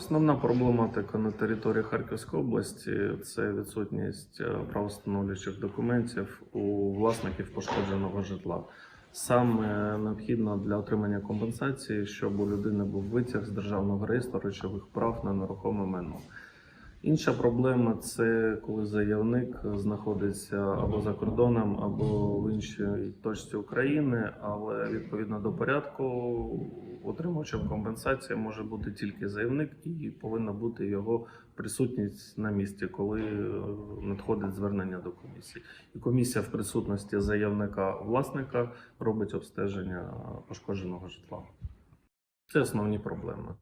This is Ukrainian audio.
Основна проблематика на території Харківської області це відсутність е, правостановлюючих документів у власників пошкодженого житла. Саме необхідно для отримання компенсації, щоб у людини був витяг з державного реєстру речових прав на нерухоме майно. Інша проблема це коли заявник знаходиться або за кордоном, або в іншій точці України, але відповідно до порядку отримувачем компенсації може бути тільки заявник, і повинна бути його присутність на місці, коли е, надходить звернення до комісії. І комісія в присутності заявника власника робить обстеження пошкодженого житла. Це основні проблеми.